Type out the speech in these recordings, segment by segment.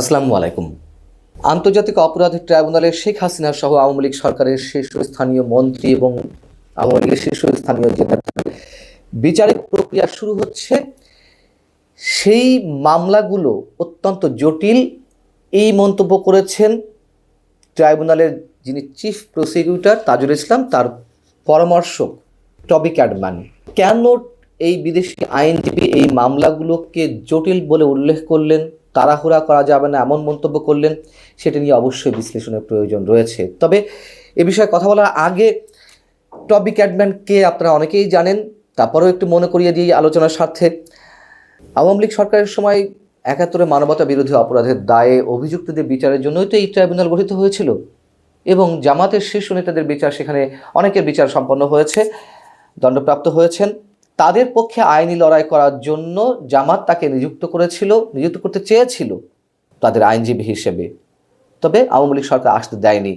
আসসালামু আলাইকুম। আন্তর্জাতিক অপরাধ ট্রাইব্যুনালে শেখ হাসিনা সহ আওয়ামী লীগ সরকারের শীর্ষস্থানীয় মন্ত্রী এবং আওয়ামী লীগের শীর্ষস্থানীয় যে বিচারিক প্রক্রিয়া শুরু হচ্ছে, সেই মামলাগুলো অত্যন্ত জটিল। এই মন্তব্য করেছেন ট্রাইব্যুনালের যিনি চিফ প্রসিকিউটর তাজুল ইসলাম, তার পরামর্শক টবি ক্যাডম্যান। কেন এই বিদেশি আইনজীবী এই মামলাগুলোকে জটিল বলে উল্লেখ করলেন? তাড়াহুড়া করা যাবে না, এমন মন্তব্য করলেন, সেটা নিয়ে অবশ্যই বিশ্লেষণের প্রয়োজন রয়েছে। তবে এ বিষয়ে কথা বলার আগে টবি ক্যাডম্যানকে আপনারা অনেকেই জানেন, তারপরেও একটু মনে করিয়ে দিয়ে আলোচনার স্বার্থে। আওয়ামী লীগ সরকারের সময় একাত্তরে মানবতা বিরোধী অপরাধের দায়ে অভিযুক্তদের বিচারের জন্যই তো এই ট্রাইব্যুনাল গঠিত হয়েছিল। এবং জামাতের শীর্ষ নেতাদের বিচার, সেখানে অনেকের বিচার সম্পন্ন হয়েছে, দণ্ডপ্রাপ্ত হয়েছেন। তাদের পক্ষে আইনি লড়াই করার জন্য জামাত তাকে নিযুক্ত করেছিল, নিযুক্ত করতে চেয়েছিল তাদের আইনজীবী হিসেবে। তবে আওয়ামী লীগ সরকার আসতে দেয়নি।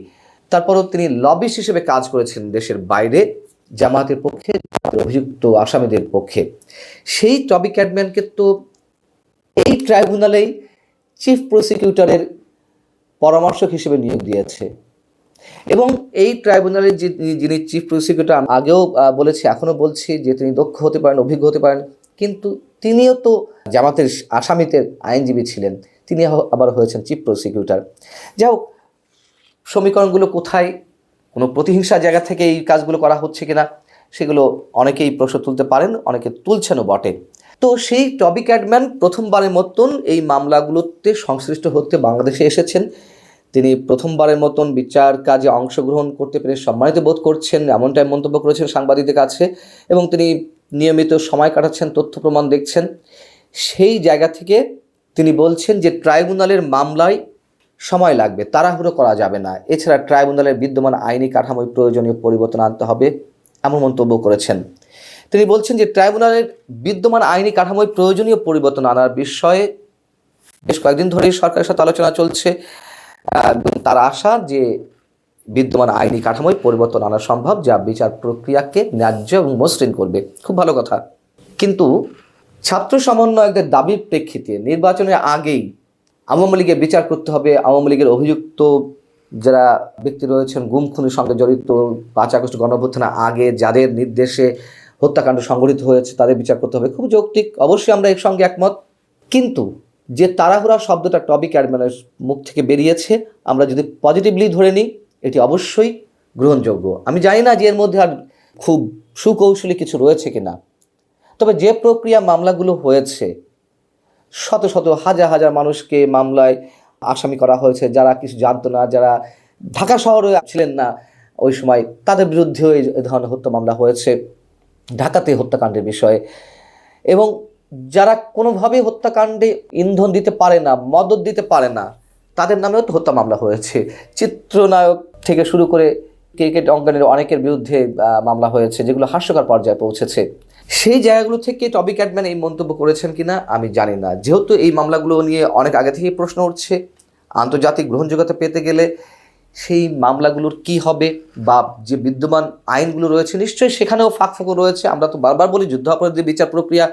তারপরও তিনি লবিস্ট হিসেবে কাজ করেছেন দেশের বাইরে, জামাতের পক্ষে অভিযুক্ত আসামিদের পক্ষে। সেই টবি ক্যাডম্যানকে তো এই ট্রাইব্যুনালেই চিফ প্রসিকিউটরের পরামর্শক হিসেবে নিয়োগ দিয়েছে। এবং এই ট্রাইব্যুনালের যিনি চিফ প্রসিকিউটর আগেও বলেছি, এখনও বলছি যে তিনি দক্ষ হতে পারেন, অভিজ্ঞ হতে পারেন। কিন্তু তিনিও তো জামাতের আসামিদের আইনজীবী ছিলেন। তিনি আবার হয়েছেন চিফ প্রসিকিউটর যাই হোক, সমীকরণগুলো কোথায়? কোনো প্রতিহিংসা জায়গা থেকে এই কাজগুলো করা হচ্ছে কিনা, সেগুলো অনেকেই প্রশ্ন তুলতে পারেন, অনেকে তুলছেনও বটে। তো সেই টবি ক্যাডম্যান প্রথমবারের মতন এই মামলাগুলোতে সংশ্লিষ্ট হতে বাংলাদেশে এসেছেন। তিনি প্রথমবারের মতন বিচার কাজে অংশগ্রহণ করতে পেরে সম্মানিত বোধ করছেন, এমনটাই মন্তব্য করেছেন সাংবাদিকদের কাছে এবং তিনি নিয়মিত সময় কাটাচ্ছেন, তথ্য প্রমাণ দেখছেন। সেই জায়গা থেকে তিনি বলছেন যে, ট্রাইব্যুনালের মামলায় সময় লাগবে, তাড়াহুড়ো করা যাবে না। এছাড়া ট্রাইব্যুনালের বিদ্যমান আইনি কাঠামোয় প্রয়োজনীয় পরিবর্তন আনতে হবে এমন মন্তব্য করেছেন। তিনি বলছেন যে, ট্রাইব্যুনালের বিদ্যমান আইনি কাঠামোয় প্রয়োজনীয় পরিবর্তন আনার বিষয়ে বেশ কয়েকদিন ধরেই সরকারের সাথে আলোচনা চলছে। তার আশা যে বিদ্যমান আইনি কাঠামোয় পরিবর্তন আনা সম্ভব, যা বিচার প্রক্রিয়াকে ন্যায্য এবং মসৃণ করবে। খুব ভালো কথা। কিন্তু ছাত্র সমন্বয়কদের দাবির প্রেক্ষিতে নির্বাচনের আগেই আওয়ামী লীগের বিচার করতে হবে। আওয়ামী লীগের অভিযুক্ত যারা ব্যক্তি রয়েছেন গুম খুনের সঙ্গে জড়িত, পাঁচ আগস্ট গণঅভ্যুত্থানের আগে যাদের নির্দেশে হত্যাকাণ্ড সংঘটিত হয়েছে, তাদের বিচার করতে হবে। খুব যৌক্তিক। অবশ্যই আমরা এর সঙ্গে একমত। কিন্তু যে তাড়াহুড়া শব্দটা টবি ক্যাডম্যানের মুখ থেকে বেরিয়েছে, আমরা যদি পজিটিভলি ধরে নিই, এটি অবশ্যই গ্রহণযোগ্য। আমি জানি না যে এর মধ্যে আর খুব সুকৌশলী কিছু রয়েছে কিনা। তবে যে প্রক্রিয়া মামলাগুলো হয়েছে, শত শত, হাজার হাজার মানুষকে মামলায় আসামি করা হয়েছে, যারা কিছু জানতো না, যারা ঢাকা শহরে ছিলেন না ওই সময়, তাদের বিরুদ্ধেও এই ধরনের হত্যা মামলা হয়েছে, ঢাকাতে হত্যাকাণ্ডের বিষয়ে। এবং যারা কোনোভাবেই হত্যাকাণ্ডে ইন্ধন দিতে পারে না, মদত দিতে পারে না, তাদের নামেও তো হত্যা মামলা হয়েছে। চিত্রনায়ক থেকে শুরু করে ক্রিকেট অঙ্গনের অনেকের বিরুদ্ধে মামলা হয়েছে, যেগুলো হাস্যকর পর্যায়ে পৌঁছেছে। সেই জায়গাগুলো থেকে টবি ক্যাটম্যান এই মন্তব্য করেছেন কিনা, আমি জানি না। যেহেতু এই মামলাগুলো নিয়ে অনেক আগে থেকেই প্রশ্ন উঠছে, আন্তর্জাতিক গ্রহণযোগ্যতা পেতে গেলে সেই মামলাগুলোর কি হবে বা যে বিদ্যমান আইনগুলো রয়েছে, নিশ্চয়ই সেখানেও ফাঁকফোকর রয়েছে। আমরা তো বারবার বলি যুদ্ধাপরাধী বিচার প্রক্রিয়া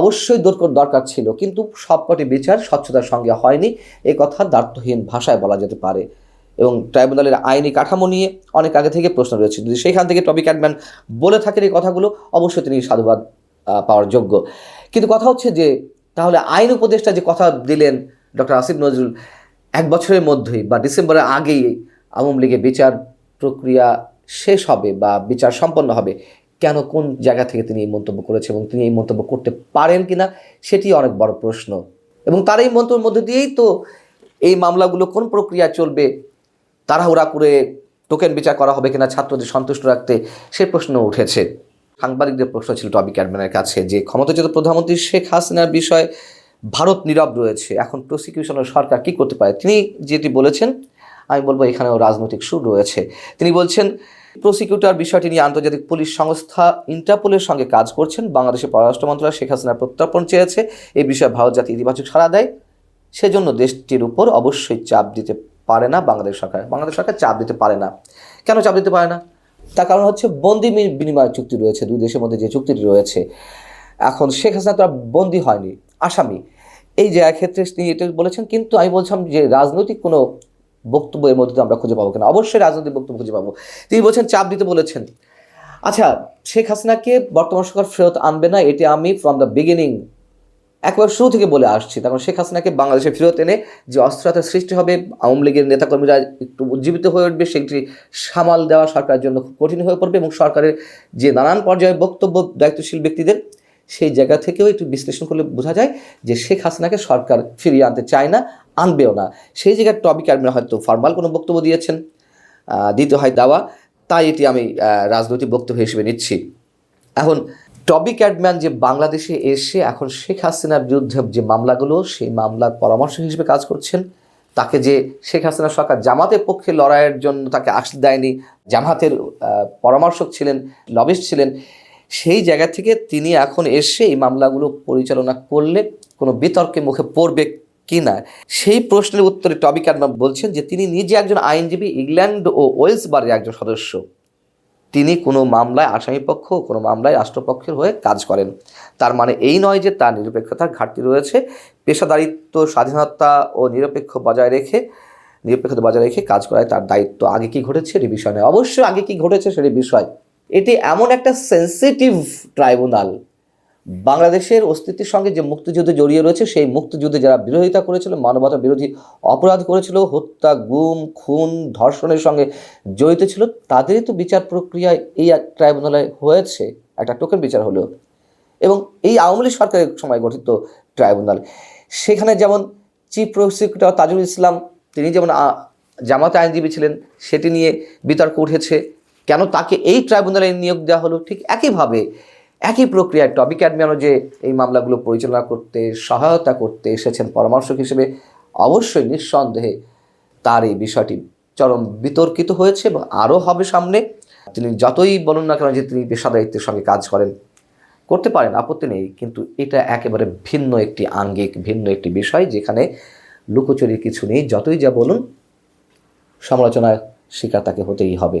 অবশ্যই দরকার দরকার ছিল, কিন্তু সবকটি বিচার স্বচ্ছতার সঙ্গে হয়নি। এই কথা দ্বার্থহীন ভাষায় বলা যেতে পারে এবং ট্রাইব্যুনালের আইনি কাঠামো নিয়ে অনেক আগে থেকে প্রশ্ন রয়েছে। যদি সেইখান থেকে টবি ক্যাটম্যান বলে থাকেন এই কথাগুলো, অবশ্যই তিনি সাধুবাদ পাওয়ার যোগ্য। কিন্তু কথা হচ্ছে যে, তাহলে আইন উপদেষ্টা যে কথা দিলেন ডক্টর আসিফ নজরুল, এক বছরের মধ্যেই বা ডিসেম্বরের আগেই আওয়ামী লীগের বিচার প্রক্রিয়া শেষ হবে বা বিচার সম্পন্ন হবে কেন কোন জায়গা থেকে তিনি এই মন্তব্য করেছেন এবং তিনি এই মন্তব্য করতে পারেন কিনা, সেটি অনেক বড় প্রশ্ন। এবং তার এই মন্তব্যের মধ্যে দিয়েই তো এই মামলাগুলো কোন প্রক্রিয়া চলবে, তাড়াহুড়া করে টোকেন বিচার করা হবে কিনা, ছাত্রদের সন্তুষ্ট রাখতে সে প্রশ্ন উঠেছে। সাংবাদিকদের প্রশ্ন ছিল টবি ক্যাডম্যানের কাছে যে, ক্ষমতাচ্যুত প্রধানমন্ত্রী শেখ হাসিনার বিষয়ে ভারত নীরব রয়েছে, এখন প্রসিকিউশন ও সরকার কি করতে পারে? তিনি যেটি বলেছেন, আমি বলব এখানেও রাজনৈতিক সুর রয়েছে। তিনি বলছেন প্রসিকিউটর বিষয়টি নিয়ে আন্তর্জাতিক পুলিশ সংস্থা ইন্টারপোলের সঙ্গে কাজ করছেন। বাংলাদেশের পররাষ্ট্র মন্ত্রণালয় শেখ হাসিনার প্রত্যর্পণ চেয়েছে। এই বিষয়ে ভারত জাতি ইতিবাচক সাড়া দেয়। সেজন্য দেশটির উপর অবশ্যই চাপ দিতে পারে না বাংলাদেশ সরকার। বাংলাদেশ সরকার চাপ দিতে পারে না। কেন চাপ দিতে পারে না? তার কারণ হচ্ছে বন্দি বিনিময় চুক্তি রয়েছে। দুই দেশের মধ্যে যে চুক্তিটি রয়েছে, এখন শেখ হাসিনা তো আর বন্দি হয়নি। আসামি। এই জায়গা ক্ষেত্রে তিনি এটা বলেছেন, কিন্তু আমি বলছিলাম যে রাজনৈতিক কোনো বক্তব্য এর মধ্যে আমরা খুঁজে পাবো কিনা? অবশ্যই রাজনৈতিক বক্তব্য খুঁজে পাবো। তিনি বলছেন, চাপ দিতে বলেছেন। আচ্ছা শেখ হাসিনাকে বর্তমান সরকার ফেরত আনবে না, এটি আমি ফ্রম দ্য বিগিনিং একবার শুরু থেকে বলে আসছি। তখন শেখ হাসিনাকে বাংলাদেশে ফেরত এনে যে অস্থিরতার সৃষ্টি হবে, আওয়ামী লীগের নেতাকর্মীরা একটু উজ্জীবিত হয়ে উঠবে, সেটি সামাল দেওয়া সরকারের জন্য খুব কঠিন হয়ে পড়বে এবং সরকারের যে নানান পর্যায়ে বক্তব্য দায়িত্বশীল ব্যক্তিদের সেই জায়গা থেকেও একটু বিশ্লেষণ করলে বোঝা যায় যে শেখ হাসিনাকে সরকার ফিরিয়ে আনতে চায় না, আনবেও না। সেই জায়গায় টপিক আর্মিরা হয়তো ফর্মাল কোনো বক্তব্য দিয়েছেন দিতে হয় দাওয়া, তাই এটি আমি রাজনৈতিক বক্তব্য হিসেবে নিচ্ছি। এখন টবি ক্যাডম্যান যে বাংলাদেশে এসে এখন শেখ হাসিনার বিরুদ্ধে যে মামলাগুলো, সেই মামলার পরামর্শ হিসেবে কাজ করছেন, তাকে যে শেখ হাসিনা সরকার জামাতের পক্ষে লড়াইয়ের জন্য তাকে আসতে দেয়নি, জামাতের পরামর্শক ছিলেন লবিস্ট ছিলেন সেই জায়গা থেকে তিনি এখন এসে এই মামলাগুলো পরিচালনা করলে কোনো বিতর্কে মুখে পড়বে কি না সেই প্রশ্নের উত্তরে টবি ক্যাডম্যান বলছেন যে, তিনি নিজে একজন আইনজীবী, ইংল্যান্ড ও ওয়েলস বারের একজন সদস্য। তিনি কোনো মামলায় আসামিপক্ষ কোনো মামলায় রাষ্ট্রপক্ষের হয়ে কাজ করেন। তার মানে এই নয় যে তার নিরপেক্ষতার ঘাটতি রয়েছে। পেশাদারিত্ব, স্বাধীনতা ও নিরপেক্ষ বজায় রেখে, নিরপেক্ষতা বজায় রেখে কাজ করায় তার দায়িত্ব। আগে কি ঘটেছে? এটি বিষয় নয়। অবশ্যই আগে কি ঘটেছে সেটি বিষয় এটি এমন একটা সেন্সিটিভ ট্রাইব্যুনাল বাংলাদেশের অস্তিত্বের সঙ্গে যে মুক্তিযুদ্ধে জড়িয়ে রয়েছে, সেই মুক্তিযুদ্ধে যারা বিরোধিতা করেছিল, মানবতা বিরোধী অপরাধ করেছিল, হত্যা, গুম, খুন, ধর্ষণের সঙ্গে জড়িত ছিল, তাদেরই তো বিচার প্রক্রিয়ায় এই ট্রাইব্যুনালে হয়েছে। একটা টোকেন বিচার হলেও। এবং এই আওয়ামী লীগ সরকারের সময় গঠিত ট্রাইব্যুনাল সেখানে যেমন চিফ প্রসিকিউটর তাজুল ইসলাম, তিনি যেমন জামাতে আইনজীবী ছিলেন, সেটি নিয়ে বিতর্ক উঠেছে। কেন তাকে এই ট্রাইব্যুনালে নিয়োগ দেওয়া হলো? ঠিক একইভাবে, একই প্রক্রিয়ায় টপিক অ্যাডমিয়ানও যে এই মামলাগুলো পরিচালনা করতে, সহায়তা করতে এসেছেন পরামর্শক হিসেবে, অবশ্যই নিঃসন্দেহে তার এই বিষয়টি চরম বিতর্কিত হয়েছে এবং আরও হবে সামনে। তিনি যতই বলুন না কেন যে তিনি পেশাদারিত্বের সঙ্গে কাজ করেন, করতে পারেন, আপত্তি নেই, কিন্তু এটা একেবারে ভিন্ন একটি আঙ্গিক, ভিন্ন একটি বিষয় যেখানে লুকোচুরির কিছু নেই। যতই যা বলুন, সমালোচনার শিকার তাকে হতেই হবে।